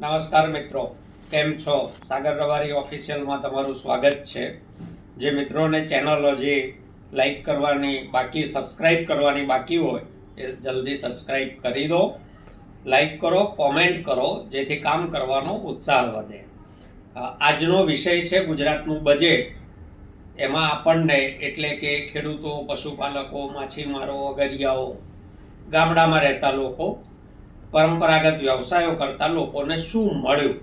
નમસ્કાર મિત્રો, કેમ છો? સાગર રવારી ઓફિશિયલમાં તમારું સ્વાગત છે. જે મિત્રોને ચેનલ હજી લાઈક કરવાની બાકી સબસ્ક્રાઈબ કરવાની બાકી હોય, એ જલ્દી સબસ્ક્રાઈબ કરી દો. લાઈક કરો, કોમેન્ટ કરો, જેથી કામ કરવાનો ઉત્સાહ વધે. આજનો વિષય છે ગુજરાતનું બજેટ. એમાં આપણને એટલે કે ખેડૂતો, પશુપાલકો, માછીમારો, અગરિયાઓ, ગામડામાં રહેતા લોકો પરંપરાગત વ્યવસાયો કરતા લોકોને શું મળ્યું?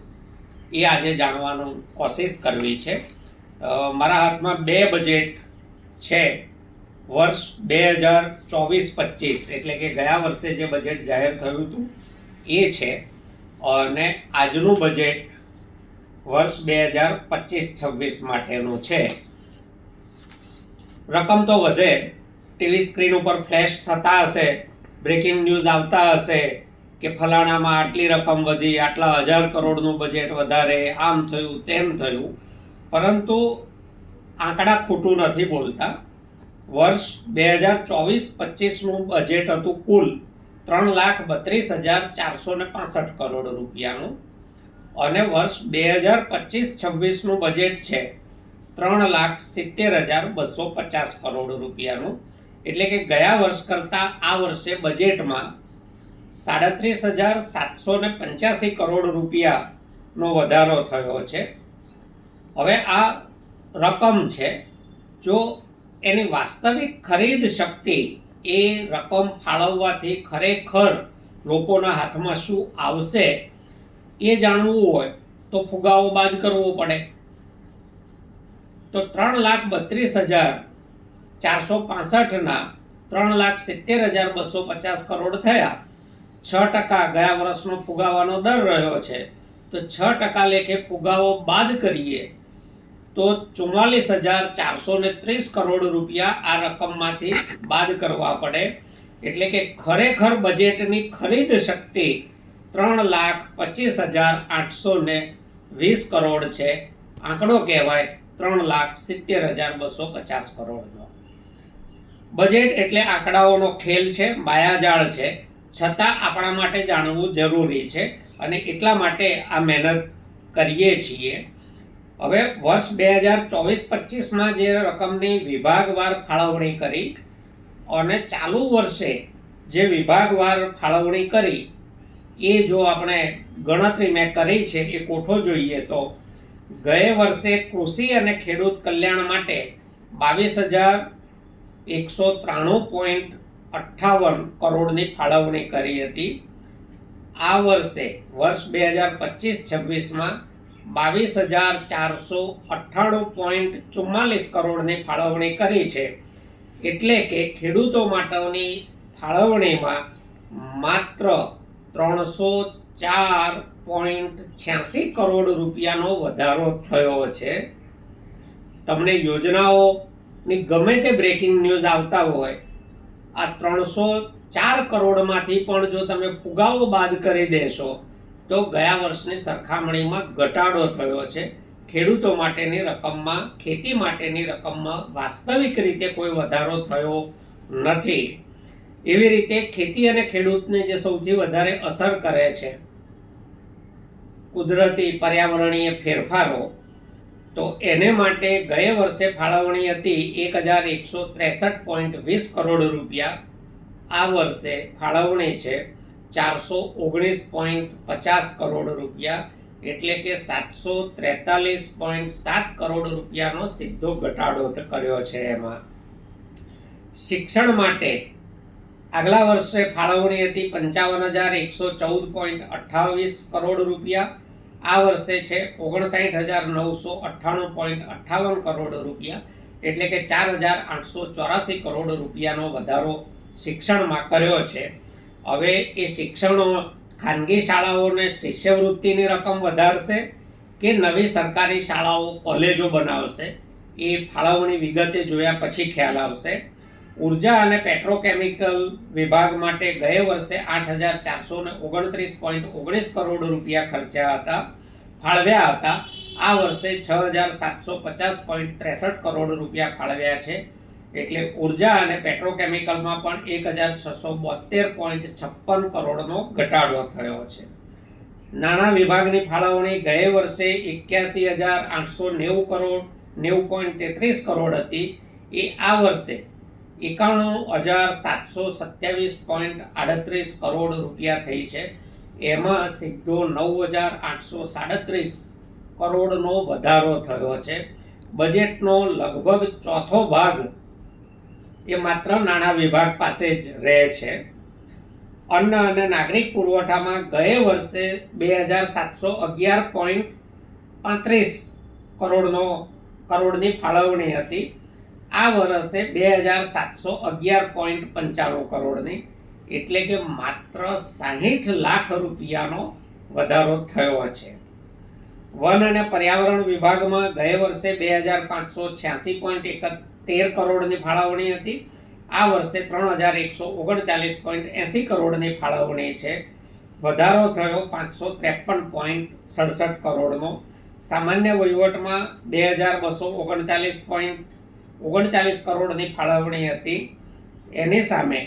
એ આજે જાણવાનું કોશિશ કરવી છે. મારા હાથમાં બે બજેટ છે. વર્ષ બે હજાર ચોવીસ પચીસ, એટલે કે ગયા વર્ષે જે બજેટ જાહેર થયું હતું, એ છે. અને આજનું બજેટ વર્ષ બે હજાર પચીસ છવ્વીસ માટેનું છે. રકમ તો વધે. ટીવી સ્ક્રીન ઉપર ફ્લેશ થતા હશે. બ્રેકિંગ ન્યૂઝ આવતા હશે. કે ફલાણામાં આટલી રકમ વધી, આટલા હજાર કરોડનું બજેટ વધારે, આમ થયું, તેમ થયું. પરંતુ આંકડા ખોટું નથી બોલતા. વર્ષ બે હજાર ચોવીસ પચીસનું બજેટ હતું કુલ ત્રણ લાખ બત્રીસ હજાર ચારસો ને પાસઠ કરોડ રૂપિયાનું. અને વર્ષ બે હજાર પચીસ છવ્વીસનું બજેટ છે ત્રણ લાખ સિત્તેર હજાર બસો પચાસ કરોડ રૂપિયાનું. એટલે કે ગયા વર્ષ કરતાં આ વર્ષે બજેટમાં સાડત્રીસ હજાર સાતસો ને પંચ્યાસી કરોડ રૂપિયાનો વધારો થયો છે. હવે આ રકમ છે, જો એની વાસ્તવિક ખરીદ શક્તિ એ રકમ ફાળવવાથી ખરેખર લોકોના હાથમાં શું આવશે એ જાણવું હોય તો ફુગાવો બાદ કરવો પડે. તો ત્રણ લાખ બત્રીસ હજાર ચારસો પાસઠના ત્રણ લાખ સિત્તેર હજાર બસો પચાસ કરોડ થયા. છ ટકા ગયા વર્ષનો ફુગાવાનો દર રહ્યો છે. તો છ ટકા લેખે ફુગાવો બાદ કરીએ, તો ચુમ્માલીસ હજાર ચારસો ને ત્રીસ કરોડ રૂપિયા આ રકમમાંથી બાદ કરવા પડે. એટલે કે ખરેખર બજેટની ખરીદ શક્તિ ત્રણ લાખ પચીસ હજાર આઠસો ને વીસ કરોડ છે. આંકડો કહેવાય ત્રણ લાખ સિત્તેર હજાર બસો પચાસ કરોડનો. બજેટ એટલે આંકડાઓનો ખેલ છે, માયાજાળ છે. છતાં આપણા માટે જાણવું જરૂરી છે અને એટલા માટે આ મહેનત કરીએ છીએ. હવે વર્ષ બે હજાર ચોવીસ પચીસમાં જે રકમની વિભાગવાર ફાળવણી કરી અને ચાલુ વર્ષે જે વિભાગવાર ફાળવણી કરી, એ જો આપણે ગણતરી મેં કરી છે, એ કોઠો જોઈએ તો ગયે વર્ષે કૃષિ અને ખેડૂત કલ્યાણ માટે બાવીસ હજાર એકસો ત્રાણું પોઈન્ટ અઠ્ઠાવન કરોડની ફાળવણી કરી હતી. આ વર્ષે, વર્ષ બે હજાર પચીસ છવ્વીસમાં બાવીસ હજાર ચારસો અઠ્ઠાણું પોઈન્ટ ચુમ્માલીસ કરોડની ફાળવણી કરી છે. એટલે કે ખેડૂતો માટેની ફાળવણીમાં માત્ર ત્રણસો ચાર પોઈન્ટ છ્યાસી કરોડ રૂપિયાનો વધારો થયો છે. તમને યોજનાઓની ગમે તે બ્રેકિંગ ન્યૂઝ આવતા હોય આ ત્રણસો ચાર કરોડમાંથી પણ જો તમે ફુગાવો બાદ કરી દેશો, તો ગયા વર્ષની સરખામણીમાં ઘટાડો થયો છે. ખેડૂતો માટેની રકમમાં, ખેતી માટેની રકમમાં વાસ્તવિક રીતે કોઈ વધારો થયો નથી. એવી રીતે ખેતી અને ખેડૂતને જે સૌથી વધારે અસર કરે છે, કુદરતી પર્યાવરણીય ફેરફારો તો એને માટે ગયે વર્ષે ફાળવણી હતી એક હજાર એકસો ત્રેસઠ પોઈન્ટ વીસ કરોડ રૂપિયા. આ વર્ષે ફાળવણી છે ચારસો ઓગણીસ પોઈન્ટ પચાસ કરોડ રૂપિયા, એટલે કે સાતસો ત્રેતાલીસ પોઈન્ટ સાત કરોડ રૂપિયાનો સીધો ઘટાડો કર્યો છે એમાં. શિક્ષણ માટે આગલા વર્ષે ફાળવણી હતી પંચાવન હજાર એકસો ચૌદ પોઈન્ટ અઠ્ઠાવીસ કરોડ રૂપિયા આ વર્ષે છે ઓગણસાઠ હજાર નવસો અઠ્ઠાણું પોઈન્ટ અઠ્ઠાવન કરોડ રૂપિયા. એટલે કે ચાર હજાર આઠસો ચોરાસી કરોડ રૂપિયાનો વધારો શિક્ષણમાં કર્યો છે. હવે એ શિક્ષણો ખાનગી શાળાઓને શિષ્યવૃત્તિની રકમ વધારશે કે નવી સરકારી શાળાઓ કોલેજો બનાવશે? એ ફાળવણી વિગતે જોયા પછી ખ્યાલ આવશે. ઊર્જા અને પેટ્રોકેમિકલ વિભાગ માટે ગયે વર્ષે આઠ હજાર ચારસો ઓગણત્રીસ પોઈન્ટ ઓગણીસ કરોડ રૂપિયા ખર્ચ્યા હતા. ફાળવ્યા હતા. આ વર્ષે છ હજાર સાતસો પચાસ પોઈન્ટ ત્રેસઠ કરોડ રૂપિયા ફાળવ્યા છે. એટલે ઊર્જા અને પેટ્રોકેમિકલમાં પણ એક હજાર છસો બોતેર પોઈન્ટ છપ્પન કરોડનો ઘટાડો થયો છે. નાણાં વિભાગની ફાળવણી ગયે વર્ષે એક્યાસી હજાર આઠસો નેવું કરોડ, નેવું પોઈન્ટ તેત્રીસ કરોડ હતી. એ આ વર્ષે એકાણું હજાર સાતસો સત્યાવીસ પોઈન્ટ આડત્રીસ કરોડ રૂપિયા થઈ છે. એમાં સીધો નવ હજાર આઠસો સાડત્રીસ કરોડનો વધારો થયો છે. બજેટનો લગભગ ચોથો ભાગ એ માત્ર નાણાં વિભાગ પાસે જ રહે છે. અન્ન અને નાગરિક પુરવઠામાં ગયે વર્ષે બે હજાર સાતસો અગિયાર પોઈન્ટ પાંત્રીસ કરોડનો કરોડની ફાળવણી હતી. આ વર્ષે બે હજાર સાતસો અગિયાર પોઈન્ટ પંચાણું કરોડની એટલે કે માત્ર સાહીઠ લાખ રૂપિયાનો વધારો થયો છે. વન અને પર્યાવરણ વિભાગમાં ગયા વર્ષે બે હજાર પાંચસો છ્યાસી પોઈન્ટ તેર કરોડની ફાળવણી હતી. આ વર્ષે ત્રણ હજાર એકસો ઓગણચાલીસ પોઈન્ટ એંસી કરોડની ફાળવણી છે. વધારો થયો પાંચસો ત્રેપન પોઈન્ટ સડસઠ કરોડનો. સામાન્ય વહીવટમાં બે હજાર બસો ઓગણચાલીસ પોઈન્ટ ઓગણચાલીસ કરોડની ફાળવણી હતી. એની સામે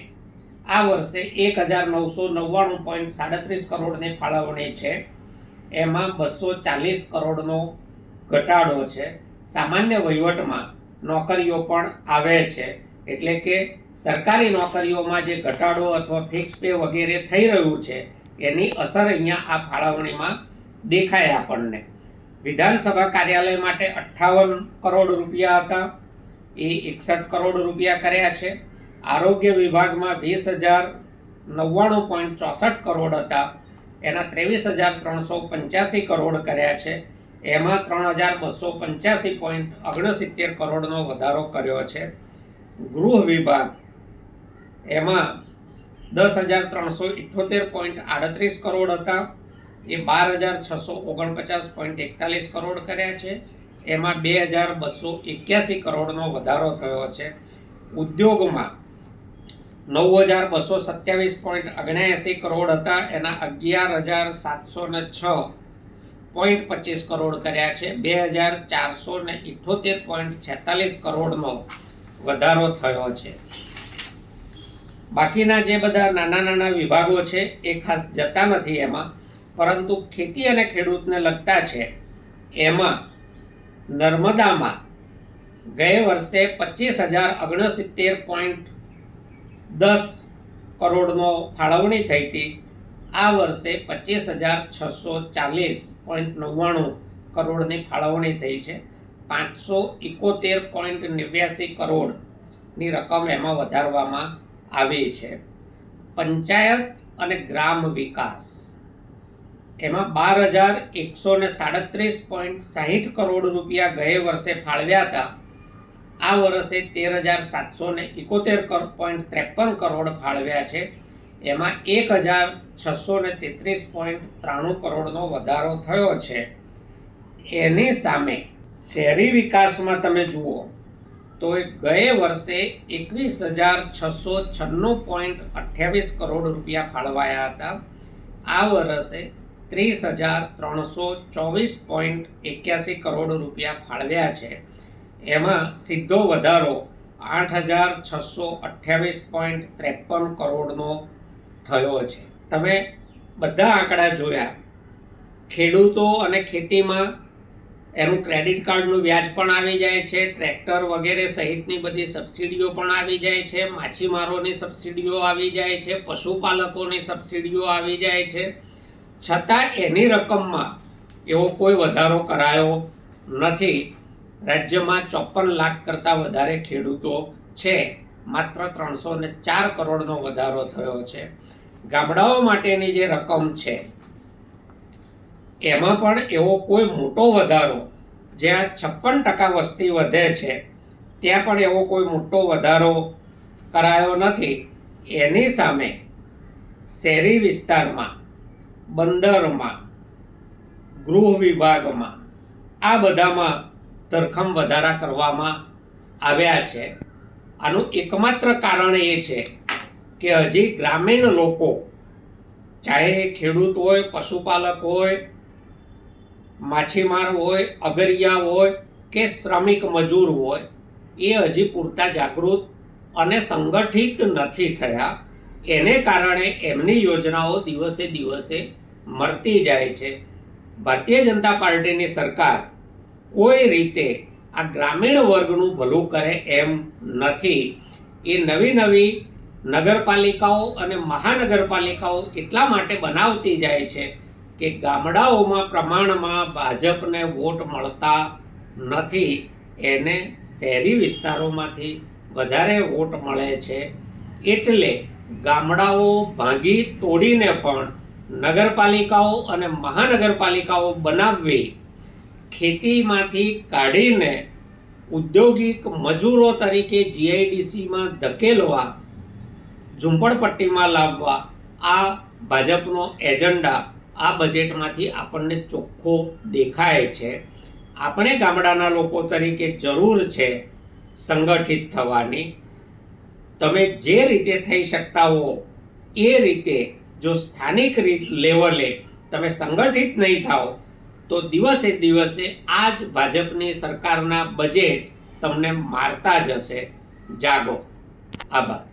આ વર્ષે એક હજાર નવસો નવ્વાણું પોઈન્ટ સાડત્રીસ કરોડની ફાળવણી છે. એમાં બસો ચાલીસ કરોડનો ઘટાડો છે. સામાન્ય વહીવટમાં નોકરીઓ પણ આવે છે. એટલે કે સરકારી નોકરીઓમાં જે ઘટાડો અથવા ફિક્સ પે વગેરે થઈ રહ્યું છે, એની અસર અહીંયા આ ફાળવણીમાં દેખાય આપણને. વિધાનસભા કાર્યાલય માટે અઠ્ઠાવન કરોડ રૂપિયા હતા. એ એકસઠ કરોડ રૂપિયા કર્યા છે. આરોગ્ય વિભાગમાં વીસ હજાર નવ્વાણું પોઈન્ટ ચોસઠ કરોડ હતા. એના ત્રેવીસ હજાર ત્રણસો પંચ્યાસી કરોડ કર્યા છે. એમાં ત્રણ હજાર બસો પંચ્યાસી પોઈન્ટ ઓગણસિત્તેર કરોડનો વધારો કર્યો છે. ગૃહ વિભાગ, એમાં દસ હજાર ત્રણસો ઇઠ્ઠોતેર પોઈન્ટ આડત્રીસ કરોડ હતા. એ બાર હજાર છસો ઓગણપચાસ પોઈન્ટ એકતાલીસ કરોડ કર્યા છે. એમાં બે હજાર બસો એક્યાસી કરોડનો વધારો થયો છે. ઉદ્યોગમાં નવ હજાર બસો સત્યાવીસ પોઈન્ટ ઓગણએંસી કરોડ હતા. એના અગિયાર હજાર સાતસો ને છ પોઈન્ટ પચીસ કરોડ કર્યા છે. બે હજાર ચારસો ને ઇઠોતેર પોઈન્ટ છેતાલીસ કરોડનો વધારો થયો છે. બાકીના જે બધા નાના નાના વિભાગો છે, એ ખાસ જતા નથી એમાં, પરંતુ ખેતી અને ખેડૂતને લગતા છે. એમાં નર્મદામાં ગયે વર્ષે પચીસ હજાર ઓગણસિત્તેર પોઈન્ટ દસ કરોડનો ફાળવણી થઈ હતી. આ વર્ષે પચીસ હજાર છસો ચાલીસ પોઈન્ટ નવ્વાણું કરોડની ફાળવણી થઈ છે. પાંચસો એકોતેર પોઈન્ટ નેવ્યાસી કરોડની રકમ એમાં વધારવામાં આવી છે. પંચાયત અને ગ્રામ વિકાસ. એમાં બાર હજાર એકસો ને સાડત્રીસ પોઈન્ટ સાહીઠ કરોડ રૂપિયા ગયે વર્ષે ફાળવ્યા હતા. આ વર્ષે તેર હજાર સાતસો ને એકોતેર પોઈન્ટ ત્રેપન કરોડ ફાળવ્યા છે. એમાં એક હજાર છસો ને તેત્રીસ પોઈન્ટ ત્રાણું કરોડનો વધારો થયો છે. એની સામે શહેરી વિકાસમાં તમે જુઓ તો ગયે વર્ષે એકવીસ હજાર છસો છન્નું પોઈન્ટ અઠ્યાવીસ કરોડ રૂપિયા ફાળવાયા હતા. આ વર્ષે ત્રીસ હજાર ત્રણસો ચોવીસ પોઈન્ટ એક્યાસી કરોડ રૂપિયા ફાળવ્યા છે. એમાં સીધો વધારો આઠ હજાર છસો અઠ્યાવીસ પોઈન્ટ ત્રેપન કરોડનો થયો છે. તમે બધા આંકડા જોયા. ખેડૂતો અને ખેતીમાં એનું ક્રેડિટ કાર્ડનું વ્યાજ પણ આવી જાય છે, ટ્રેક્ટર વગેરે સહિતની બધી સબસિડીઓ પણ આવી જાય છે, માછીમારોની સબસિડીઓ આવી જાય છે, પશુપાલકોની સબસિડીઓ આવી જાય છે. છતાં એની રકમમાં એવો કોઈ વધારો કરાયો નથી. રાજ્યમાં ચોપન લાખ કરતાં વધારે ખેડૂતો છે. માત્ર ત્રણસો ને ચાર કરોડનો વધારો થયો છે. ગામડાઓ માટેની જે રકમ છે, એમાં પણ એવો કોઈ મોટો વધારો જ્યાં છપ્પન ટકા વસ્તી વધે છે, ત્યાં પણ એવો કોઈ મોટો વધારો કરાયો નથી. એની સામે શહેરી વિસ્તારમાં, બંદરમાં, ગૃહ વિભાગમાં, આ બધામાં ધરખમ વધારા કરવામાં આવ્યા છે. આનું એકમાત્ર કારણ એ છે કે હજી ગ્રામીણ લોકો, ચાહે ખેડૂત હોય, પશુપાલક હોય, માછીમાર હોય, અગરિયા હોય કે શ્રમિક મજૂર હોય, એ હજી પૂરતા જાગૃત અને સંગઠિત નથી થયા. એને કારણે એમની યોજનાઓ દિવસે દિવસે મરતી જાય છે. ભારતીય જનતા પાર્ટીની સરકાર કોઈ રીતે આ ગ્રામીણ વર્ગનું ભલું કરે એમ નથી. એ નવી નવી નગરપાલિકાઓ અને મહાનગરપાલિકાઓ એટલા માટે બનાવતી જાય છે કે ગામડાઓમાં પ્રમાણમાં ભાજપને વોટ મળતા નથી. એને શહેરી વિસ્તારોમાંથી વધારે વોટ મળે છે. એટલે ગામડાઓ ભાંગી તોડીને પણ નગરપાલિકાઓ અને મહાનગરપાલિકાઓ બનાવવી ખેતીમાંથી કાઢીને ઉદ્યોગિક મજૂરો તરીકે જીઆઈડીસીમાં ધકેલવા, ઝૂંપડપટ્ટીમાં લાવવા, આ ભાજપનો એજન્ડા, આ બજેટમાંથી આપણને ચોખ્ખો દેખાય છે. આપણે ગામડાના લોકો તરીકે જરૂર છે સંગઠિત થવાની. તમે જે રીતે થઈ શકતા હો, એ રીતે જો સ્થાનિક લેવલે તમે સંગઠિત નહીં થાઓ તો દિવસે દિવસે આ જ ભાજપની સરકારના બજેટ તમને મારતા જશે. જાગો. આભાર.